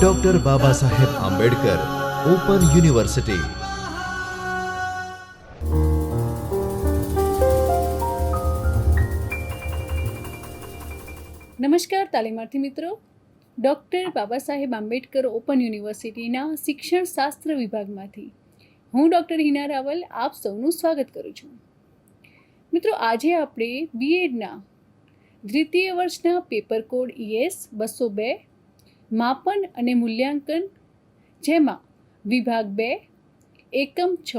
Doctor Baba Saheb Ambedkar open university નમસ્કાર તાલીમાર્થી મિત્રો. Doctor Baba Saheb Ambedkar open યુનિવર્સિટીના શિક્ષણ શાસ્ત્ર વિભાગમાંથી. હું ડૉક્ટર હિના રાવલ આપ સૌનું સ્વાગત કરું છું. મિત્રો, આજે આપણે બીએડના દ્વિતીય વર્ષના પેપર કોડ ઈએસ બસો બે, માપન અને મૂલ્યાંકન, જેમાં વિભાગ બે, એકમ છ,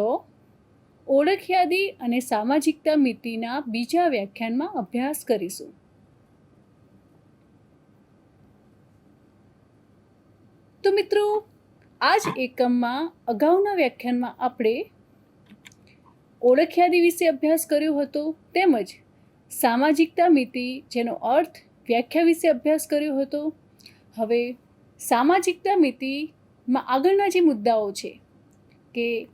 ઓળખ યાદી અને સામાજિકતા મિતિના બીજા વ્યાખ્યાનમાં અભ્યાસ કરીશું. તો મિત્રો આ જ એકમમાં અગાઉના વ્યાખ્યાનમાં આપણે ઓળખ યાદી વિશે અભ્યાસ કર્યો હતો, તેમજ સામાજિકતા મિતિ, જેનો અર્થ વ્યાખ્યા વિશે અભ્યાસ કર્યો હતો. હવે, સામાજિકતા મિતિમાં આગળના જે મુદ્દાઓ છે, કે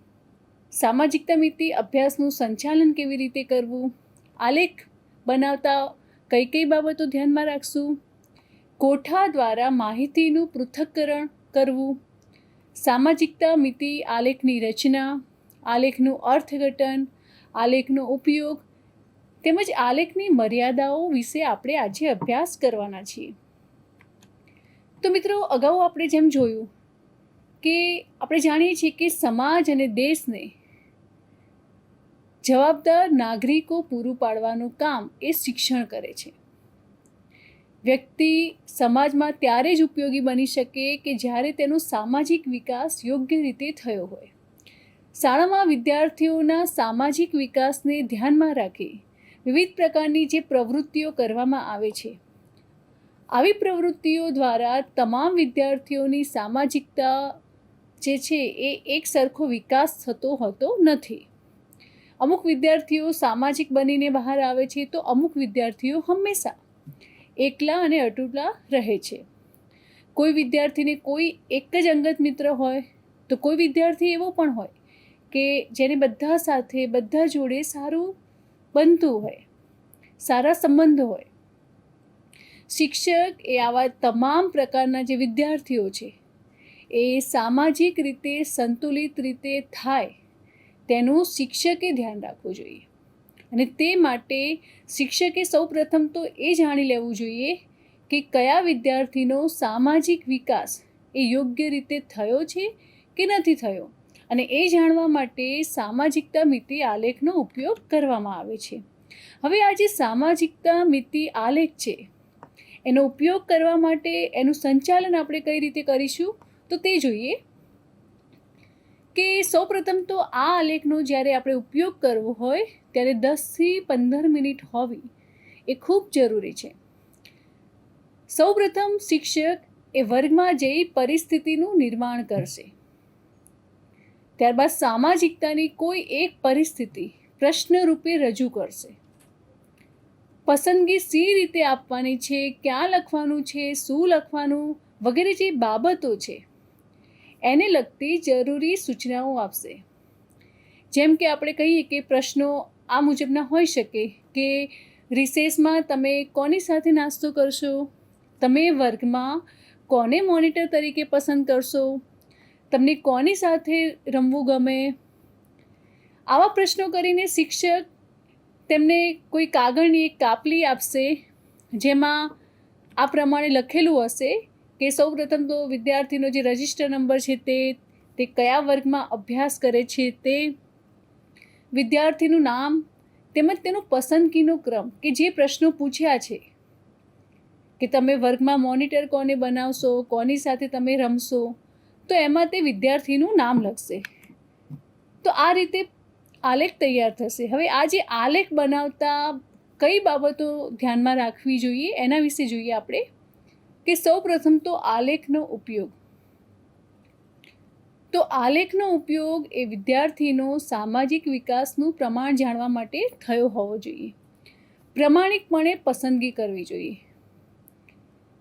સામાજિકતા મિતિ અભ્યાસનું સંચાલન કેવી રીતે કરવું, આલેખ બનાવતા કઈ કઈ બાબતો ધ્યાનમાં રાખશું, કોઠા દ્વારા માહિતીનું પૃથક્કરણ કરવું, સામાજિકતા મિતિ આલેખની રચના, આલેખનું અર્થઘટન, આલેખનો ઉપયોગ તેમજ આલેખની મર્યાદાઓ વિશે આપણે આજે અભ્યાસ કરવાના છીએ. તો મિત્રો, અગાઉ આપણે જેમ જોયું કે આપણે જાણીએ છીએ કે સમાજ અને દેશને જવાબદાર નાગરિકો પૂરું પાડવાનું કામ એ શિક્ષણ કરે છે. વ્યક્તિ સમાજમાં ત્યારે જ ઉપયોગી બની શકે કે જ્યારે તેનો સામાજિક વિકાસ યોગ્ય રીતે થયો હોય. શાળામાં વિદ્યાર્થીઓના સામાજિક વિકાસને ધ્યાનમાં રાખી વિવિધ પ્રકારની જે પ્રવૃત્તિઓ કરવામાં આવે છે. આવી પ્રવૃત્તિઓ દ્વારા તમામ વિદ્યાર્થીઓની સામાજિકતા જે છે એ એક સરખો વિકાસ થતો હોતો નથી. અમુક વિદ્યાર્થીઓ સામાજિક બનીને બહાર આવે છે તો અમુક વિદ્યાર્થીઓ હંમેશા એકલા અને અટૂટલા રહે છે. કોઈ વિદ્યાર્થીને કોઈ એક જ અંગત મિત્ર હોય તો કોઈ વિદ્યાર્થી એવો પણ હોય કે જેને બધા સાથે, બધા જોડે સારું બનતું હોય, સારા સંબંધો હોય. શિક્ષક એ આવા તમામ પ્રકારના જે વિદ્યાર્થીઓ છે, એ સામાજિક રીતે સંતુલિત રીતે થાય, તેનું શિક્ષકે ધ્યાન રાખવું જોઈએ. અને તે માટે શિક્ષકે સૌપ્રથમ તો એ જાણી લેવું જોઈએ કે કયા વિદ્યાર્થીનો સામાજિક વિકાસ એ યોગ્ય રીતે થયો છે કે નથી થયો. અને એ જાણવા માટે સામાજિકતા મિતિ આલેખનો ઉપયોગ કરવામાં આવે છે. હવે આ જે સામાજિકતા મિતિ આલેખ છે, એનો ઉપયોગ કરવા માટે એનું સંચાલન આપણે કઈ રીતે કરીશું? તો તે જોઈએ કે સૌપ્રથમ તો આ આલેખનો જ્યારે આપણે ઉપયોગ કરવો હોય, ત્યારે દસથી પંદર મિનિટ હોવી એ ખૂબ જરૂરી છે. સૌપ્રથમ શિક્ષક એ વર્ગમાં જઈ પરિસ્થિતિનું નિર્માણ કરશે. ત્યારબાદ સામાજિકતાની કોઈ એક પરિસ્થિતિ પ્રશ્ન રૂપે રજૂ કરશે. પસંદગી સી રીતે આપવાની છે, ક્યાં લખવાનું છે, શું લખવાનું વગેરે જે બાબતો છે, એને લગતી જરૂરી સૂચનાઓ આપશે. જેમ કે આપણે કહીએ કે પ્રશ્નો આ મુજબના હોઈ શકે કે રિસેસમાં તમે કોની સાથે નાસ્તો કરશો, તમે વર્ગમાં કોને મોનિટર તરીકે પસંદ કરશો તમને કોની સાથે રમવું ગમે? આવા પ્રશ્નો કરીને શિક્ષક તેમને કોઈ કાગળની એક કાપલી આપશે, જેમાં આ પ્રમાણે લખેલું હશે કે સૌપ્રથમ તો વિદ્યાર્થીનો જે રજિસ્ટર નંબર છે તે તે કયા વર્ગમાં અભ્યાસ કરે છે તે, વિદ્યાર્થીનું નામ, તેમજ તેનો પસંદગીનો ક્રમ કે જે પ્રશ્નો પૂછ્યા છે. કે તમે વર્ગમાં મોનિટર કોને બનાવશો, કોની સાથે તમે રમશો? તો એમાં તે વિદ્યાર્થીનું નામ લખશે. તો આ રીતે આલેખ તૈયાર થશે. હવે આ જે આલેખ બનાવતા કઈ બાબતો ધ્યાનમાં રાખવી જોઈએ, એના વિશે જોઈએ આપણે, કે સૌ પ્રથમ તો આલેખનો ઉપયોગ. તો આલેખનો ઉપયોગ એ વિદ્યાર્થીનો સામાજિક વિકાસનું પ્રમાણ જાણવા માટે થયો હોવો જોઈએ. પ્રમાણિકપણે પસંદગી કરવી જોઈએ.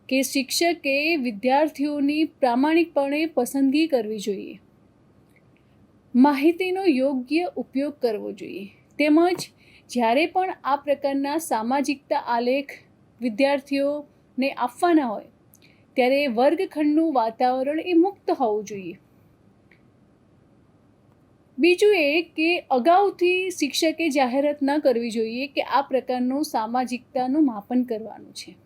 કે શિક્ષકે વિદ્યાર્થીઓની પ્રામાણિકપણે પસંદગી કરવી જોઈએ. માહિતીનો યોગ્ય ઉપયોગ કરવો જોઈએ. તેમજ જ્યારે પણ આ પ્રકારના સામાજિકતા આલેખ વિદ્યાર્થીઓને આપવાના હોય, ત્યારે વર્ગખંડનું વાતાવરણ એ મુક્ત હોવું જોઈએ. બીજું એ કે અગાઉથી શિક્ષકે જાહેરાત ન કરવી જોઈએ કે આ પ્રકારનું સામાજિકતાનું માપન કરવાનું છે.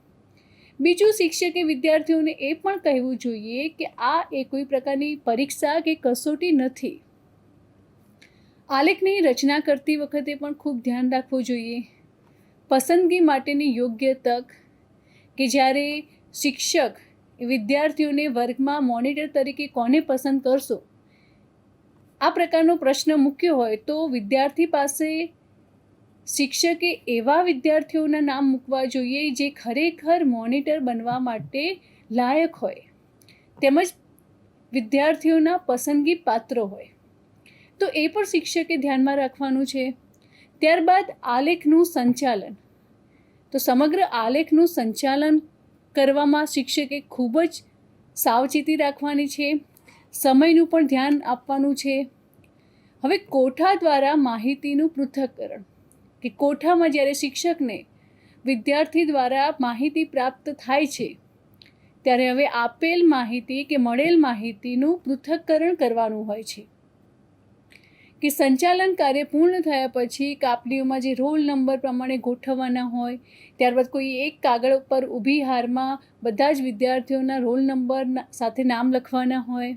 બીજું શિક્ષકે વિદ્યાર્થીઓને એ પણ કહેવું જોઈએ કે આ એ કોઈ પ્રકારની પરીક્ષા કે કસોટી નથી. આલેખની રચના કરતી વખતે પણ ખૂબ ધ્યાન રાખવું જોઈએ. પસંદગી માટેની યોગ્ય તક કે જ્યારે શિક્ષક વિદ્યાર્થીઓને વર્ગમાં મોનિટર તરીકે કોને પસંદ કરશો? આ પ્રકારનો પ્રશ્ન મૂક્યો હોય તો વિદ્યાર્થી પાસે શિક્ષકે એવા વિદ્યાર્થીઓના નામ મૂકવા જોઈએ જે ખરેખર મોનિટર બનવા માટે લાયક હોય. તેમજ વિદ્યાર્થીઓના પસંદગી પાત્ર હોય. તો એ પણ શિક્ષકે ધ્યાનમાં રાખવાનું છે. ત્યારબાદ આલેખનું સંચાલન. તો સમગ્ર આલેખનું સંચાલન કરવામાં શિક્ષકે ખૂબ જ સાવચેતી રાખવાની છે. સમયનું પણ ધ્યાન આપવાનું છે. હવે કોઠા દ્વારા માહિતીનું પૃથ્થકરણ. કે કોઠામાં જ્યારે શિક્ષકને વિદ્યાર્થી દ્વારા માહિતી પ્રાપ્ત થાય છે, ત્યારે હવે આપેલ માહિતી કે મળેલ માહિતીનું પૃથક્કરણ કરવાનું હોય છે. કે સંચાલન કાર્ય પૂર્ણ થયા પછી કાપલીઓમાં જે રોલ નંબર પ્રમાણે ગોઠવવાના હોય, ત્યારબાદ કોઈ એક કાગળ ઉપર ઊભી હારમાં બધા જ વિદ્યાર્થીઓના રોલ નંબર સાથે નામ લખવાના હોય,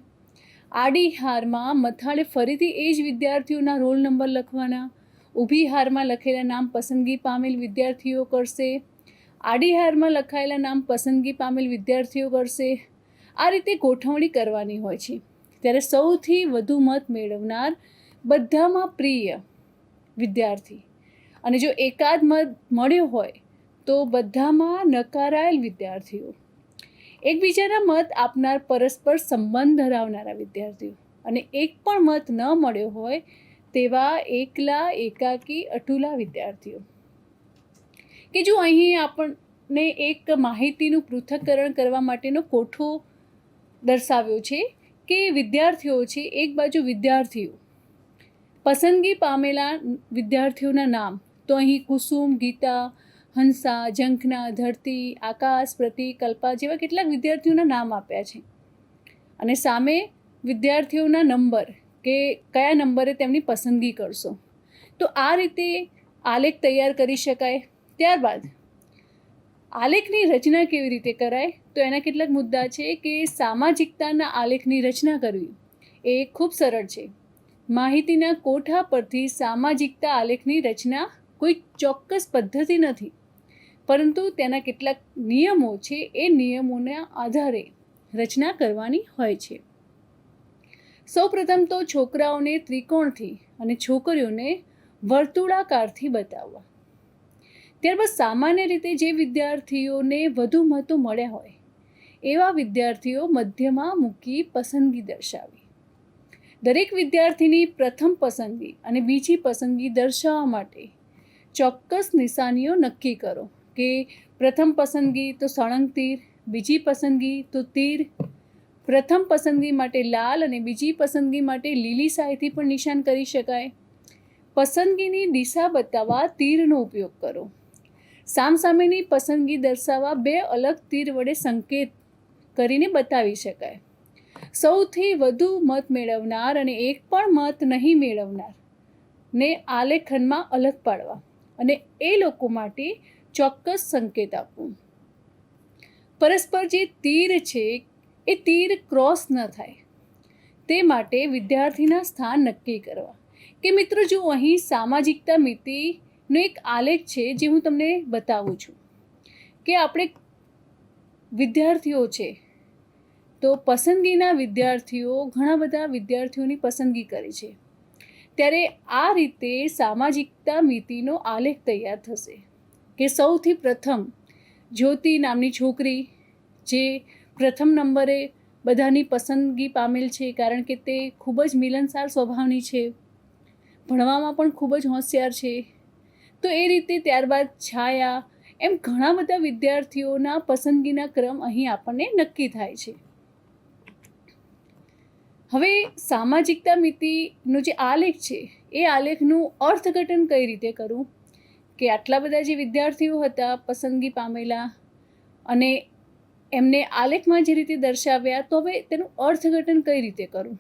આડી હારમાં મથાળે ફરીથી એ જ વિદ્યાર્થીઓના રોલ નંબર લખવાના ઊભી હારમાં લખેલા નામ પસંદગી પામેલ વિદ્યાર્થીઓ કરશે. આડી હારમાં લખાયેલા નામ પસંદગી પામેલ વિદ્યાર્થીઓ કરશે. આ રીતે ગોઠવણી કરવાની હોય છે. ત્યારે સૌથી વધુ મત મેળવનાર બધામાં પ્રિય વિદ્યાર્થી. અને જો એકાદ મત મળ્યો હોય, તો બધામાં નકારાયેલ વિદ્યાર્થીઓ. એકબીજાના મત આપનાર પરસ્પર સંબંધ ધરાવનારા વિદ્યાર્થીઓ. અને એક પણ મત ન મળ્યો હોય તેવા એકલા, એકાકી, અટુલા વિદ્યાર્થીઓ. કે જો અહીં આપણને એક માહિતીનું પૃથ્થકરણ કરવા માટેનો કોઠો દર્શાવ્યો છે કે વિદ્યાર્થીઓ છે, એક બાજુ વિદ્યાર્થીઓ, પસંદગી પામેલા વિદ્યાર્થીઓના નામ, તો અહીં કુસુમ, ગીતા, હંસા, ઝંખના, ધરતી, આકાશ પ્રતિક કલ્પા જેવા કેટલાક વિદ્યાર્થીઓના નામ આપ્યા છે. અને સામે વિદ્યાર્થીઓના નંબર કે કયા નંબરે તેમની પસંદગી કરશો. તો આ રીતે આલેખ તૈયાર કરી શકાય. ત્યારબાદ, આલેખની રચના કેવી રીતે કરાય? તો એના કેટલાક મુદ્દા છે કે સામાજિકતાના આલેખની રચના કરવી એ ખૂબ સરળ છે. માહિતીના કોઠા પરથી સામાજિકતા આલેખની રચના કોઈ ચોક્કસ પદ્ધતિ નથી. પરંતુ તેના કેટલાક નિયમો છે એ નિયમોના આધારે રચના કરવાની હોય છે. સૌપ્રથમ તો છોકરાઓને ત્રિકોણથી અને છોકરીઓને વર્તુળાકારથી બતાવવા. ત્યારબાદ સામાન્ય રીતે જે વિદ્યાર્થીઓને વધુ મતો મળ્યા હોય, એવા વિદ્યાર્થીઓ મધ્યમાં મૂકી પસંદગી દર્શાવી. દરેક વિદ્યાર્થીની પ્રથમ પસંદગી અને બીજી પસંદગી દર્શાવવા માટે ચોક્કસ નિશાનીઓ નક્કી કરો કે પ્રથમ પસંદગી તો સળંગ તીર, બીજી પસંદગી તો તીર પ્રથમ પસંદગી માટે લાલ અને બીજી પસંદગી માટે લીલી શાહીથી પણ નિશાન કરી શકાય. પસંદગીની દિશા બતાવવા તીરનો ઉપયોગ કરો. સામસામેની પસંદગી દર્શાવવા બે અલગ તીર વડે સંકેત કરીને બતાવી શકાય. સૌથી વધુ મત મેળવનાર અને એક પણ મત નહીં મેળવનાર ને આલેખનમાં અલગ પાડવા અને એ લોકો માટે ચોક્કસ સંકેત આપવું. પરસ્પર જે તીર છે એ તીર ક્રોસ ન થાય. તે માટે વિદ્યાર્થીના સ્થાન નક્કી કરવા. કે મિત્રો, જો અહીં સામાજિકતા મિતિનો એક આલેખ છે જે હું તમને બતાવું છું, કે આપણે વિદ્યાર્થીઓ છે, તો પસંદગીના વિદ્યાર્થીઓ, ઘણા બધા વિદ્યાર્થીઓની પસંદગી કરે છે. ત્યારે આ રીતે સામાજિકતા મિતિનો આલેખ તૈયાર થશે. કે સૌથી પ્રથમ જ્યોતિ નામની છોકરી, જે પ્રથમ નંબરે બધાની પસંદગી પામેલ છે, કારણ કે તે ખૂબ જ મિલનસાર સ્વભાવની છે. ભણવામાં પણ ખૂબ જ હોશિયાર છે. તો એ રીતે ત્યારબાદ છાયા, એમ ઘણા બધા વિદ્યાર્થીઓના પસંદગીના ક્રમ અહીં આપણને નક્કી થાય છે. હવે સામાજિકતા મિતિનો જે આલેખ છે, એ આલેખનું અર્થઘટન કઈ રીતે કરવું કે આટલા બધા જે વિદ્યાર્થીઓ હતા, પસંદગી પામેલા અને એમને આલેખમાં જે રીતે દર્શાવ્યા, તો હવે તેનું અર્થઘટન કઈ રીતે કરવું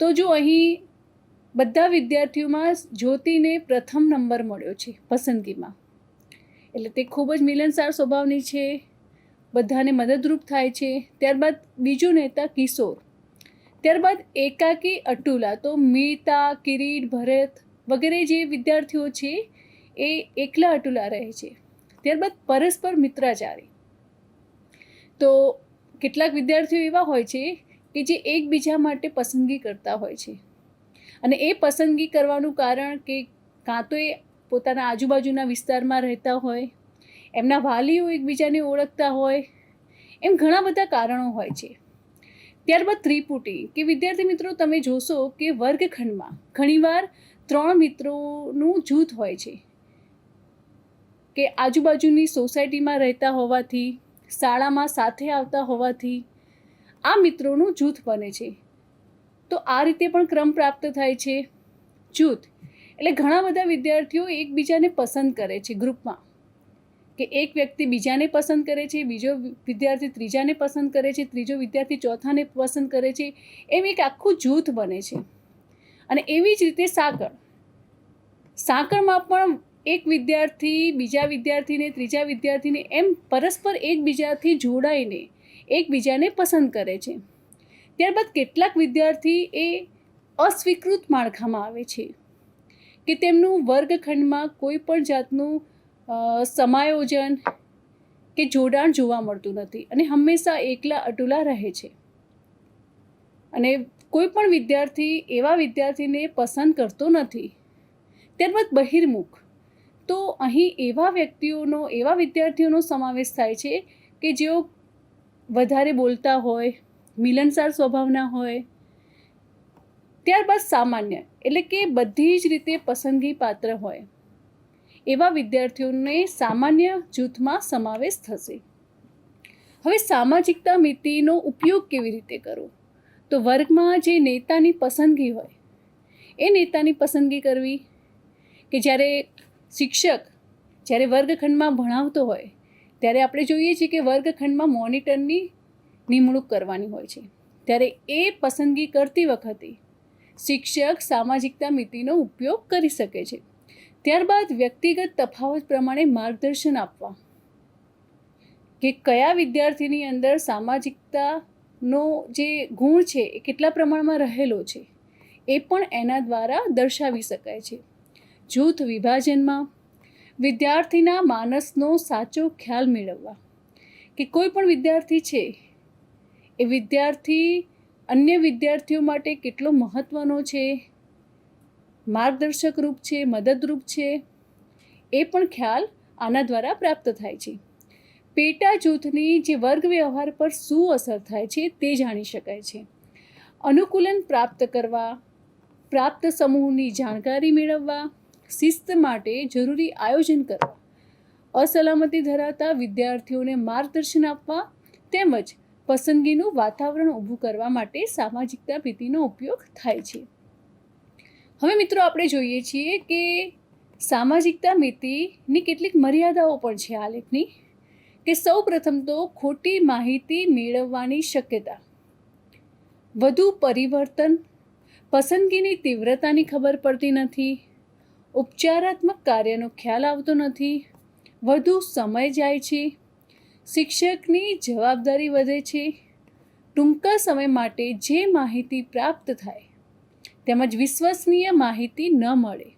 તો જો અહીં બધા વિદ્યાર્થીઓમાં જ્યોતિને પ્રથમ નંબર મળ્યો છે પસંદગીમાં. એટલે તે ખૂબ જ મિલનસાર સ્વભાવની છે, બધાને મદદરૂપ થાય છે. ત્યારબાદ બીજો નેતા કિશોર. ત્યારબાદ એકાકી અટુલા. તો મીતા, કિરીટ, ભરત વગેરે જે વિદ્યાર્થીઓ છે, એ એકલા અટુલા રહે છે. ત્યારબાદ પરસ્પર મિત્રાચારી. તો કેટલાક વિદ્યાર્થીઓ એવા હોય છે કે જે એકબીજા માટે પસંદગી કરતા હોય છે. અને એ પસંદગી કરવાનું કારણ કે કાં તો એ પોતાના આજુબાજુના વિસ્તારમાં રહેતા હોય, એમના વાલીઓ એકબીજાને ઓળખતા હોય, એમ ઘણા બધા કારણો હોય છે. ત્યારબાદ ત્રિપુટી, કે વિદ્યાર્થી મિત્રો તમે જોશો કે વર્ગખંડમાં ઘણીવાર ત્રણ મિત્રોનું જૂથ હોય છે. કે આજુબાજુની સોસાયટીમાં રહેતા હોવાથી શાળામાં સાથે આવતા હોવાથી આ મિત્રોનું જૂથ બને છે. તો આ રીતે પણ ક્રમ પ્રાપ્ત થાય છે. જૂથ એટલે ઘણા બધા વિદ્યાર્થીઓ એકબીજાને પસંદ કરે છે ગ્રુપમાં. કે એક વ્યક્તિ બીજાને પસંદ કરે છે, બીજો વિદ્યાર્થી ત્રીજાને પસંદ કરે છે, ત્રીજો વિદ્યાર્થી ચોથાને પસંદ કરે છે, એમ એક આખું જૂથ બને છે. અને એવી જ રીતે સાંકળ. સાંકળમાં પણ એક વિદ્યાર્થી, બીજા વિદ્યાર્થીને, ત્રીજા વિદ્યાર્થીને, એમ પરસ્પર એકબીજાથી જોડાઈને એકબીજાને પસંદ કરે છે. ત્યારબાદ કેટલાક વિદ્યાર્થી એ અસ્વીકૃત માળખામાં આવે છે કે તેમનું વર્ગખંડમાં કોઈ પણ જાતનું સમાયોજન કે જોડાણ જોવા મળતું નથી અને હંમેશા એકલા અટુલા રહે છે. અને કોઈ પણ વિદ્યાર્થી એવા વિદ્યાર્થીને પસંદ કરતો નથી. ત્યારબાદ બહિર્મુખ. તો અહીં એવા વ્યક્તિઓનો, એવા વિદ્યાર્થીઓનો સમાવેશ થાય છે કે જેઓ વધારે બોલતા હોય, મિલનસાર સ્વભાવના હોય, ત્યારબાદ સામાન્ય, એટલે કે બધી જ રીતે પસંદગી પાત્ર હોય. એવા વિદ્યાર્થીઓને સામાન્ય જૂથમાં સમાવેશ થશે. હવે સામાજિકતા મિતિનો ઉપયોગ કેવી રીતે કરવો? તો વર્ગમાં જે નેતાની પસંદગી હોય, એ નેતાની પસંદગી કરવી? કે જ્યારે શિક્ષક જ્યારે વર્ગખંડમાં ભણાવતો હોય, ત્યારે આપણે જોઈએ છીએ કે વર્ગખંડમાં મોનિટરની નિમણૂક કરવાની હોય છે. ત્યારે એ પસંદગી કરતી વખતે શિક્ષક સામાજિકતા મિતિનો ઉપયોગ કરી શકે છે. ત્યારબાદ વ્યક્તિગત તફાવત પ્રમાણે માર્ગદર્શન આપવા. કે કયા વિદ્યાર્થીની અંદર સામાજિકતાનો જે ગુણ છે એ કેટલા પ્રમાણમાં રહેલો છે, એ પણ એના દ્વારા દર્શાવી શકાય છે. જૂથ વિભાજનમાં વિદ્યાર્થીના માનસનો સાચો ખ્યાલ મેળવવા. કે કોઈ પણ વિદ્યાર્થી છે, એ વિદ્યાર્થી અન્ય વિદ્યાર્થીઓ માટે કેટલો મહત્ત્વનો છે, માર્ગદર્શક રૂપ છે, મદદરૂપ છે, એ પણ ખ્યાલ આના દ્વારા પ્રાપ્ત થાય છે. પેટા જૂથની જે વર્ગ વ્યવહાર પર શું અસર થાય છે તે જાણી શકાય છે. અનુકૂલન પ્રાપ્ત કરવા, પ્રાપ્ત સમૂહની જાણકારી મેળવવા શિસ્ત માટે જરૂરી આયોજન કરવા અસલામતી ધરાવતા વિદ્યાર્થીઓને માર્ગદર્શન આપવા તેમજ પસંદગીનું વાતાવરણ ઊભું કરવા માટે સામાજિકતા ભીતિનો ઉપયોગ થાય છે. હવે મિત્રો આપણે જોઈએ છીએ કે સામાજિકતા મિતિની કેટલીક મર્યાદાઓ પણ છે આ લેખની, કે સૌ પ્રથમ તો ખોટી માહિતી મેળવવાની શક્યતા, વધુ પરિવર્તન, પસંદગીની તીવ્રતાની ખબર પડતી નથી ઉપચારાત્મક કાર્યનો ખ્યાલ આવતો નથી. વધુ સમય જાય છે. શિક્ષકની જવાબદારી વધે છે. ટૂંકા સમય માટે જે માહિતી પ્રાપ્ત થાય, તેમજ વિશ્વસનીય માહિતી ન મળે,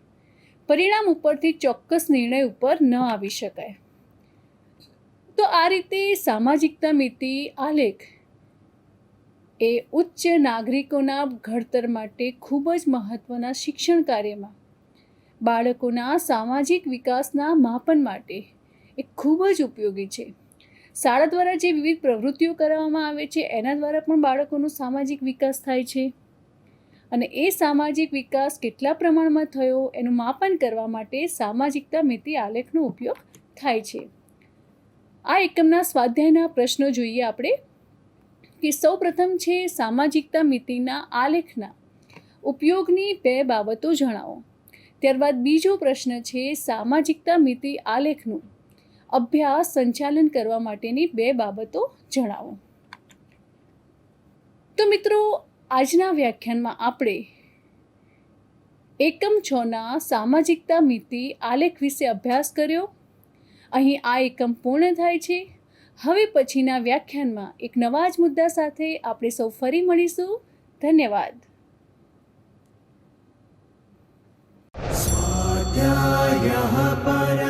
પરિણામ ઉપરથી ચોક્કસ નિર્ણય ઉપર ન આવી શકાય. તો આ રીતે સામાજિકતા મિતિ આલેખ એ ઉચ્ચ નાગરિકોના ઘડતર માટે ખૂબ જ મહત્ત્વના શિક્ષણ કાર્યમાં બાળકોના સામાજિક વિકાસના માપન માટે એ ખૂબ જ ઉપયોગી છે. શાળા દ્વારા જે વિવિધ પ્રવૃત્તિઓ કરાવવામાં આવે છે, એના દ્વારા પણ બાળકોનો સામાજિક વિકાસ થાય છે. અને એ સામાજિક વિકાસ કેટલા પ્રમાણમાં થયો, એનું માપન કરવા માટે સામાજિકતા મિતિ આલેખનો ઉપયોગ થાય છે. આ એકમના સ્વાધ્યાયના પ્રશ્નો જોઈએ આપણે. કે સૌ પ્રથમ છે સામાજિકતા મિતિના આલેખના ઉપયોગની બે બાબતો જણાવો. ત્યારબાદ બીજો પ્રશ્ન છે સામાજિકતા મિતિ આલેખનું. અભ્યાસ સંચાલન કરવા માટેની બે બાબતો જણાવો. તો મિત્રો, આજના વ્યાખ્યાનમાં આપણે એકમ છના સામાજિકતા મિતિ આલેખ વિશે અભ્યાસ કર્યો. અહીં આ એકમ પૂર્ણ થાય છે. હવે પછીના વ્યાખ્યાનમાં એક નવા જ મુદ્દા સાથે આપણે સૌ ફરી મળીશું. ધન્યવાદ. स्वाध्यायः पर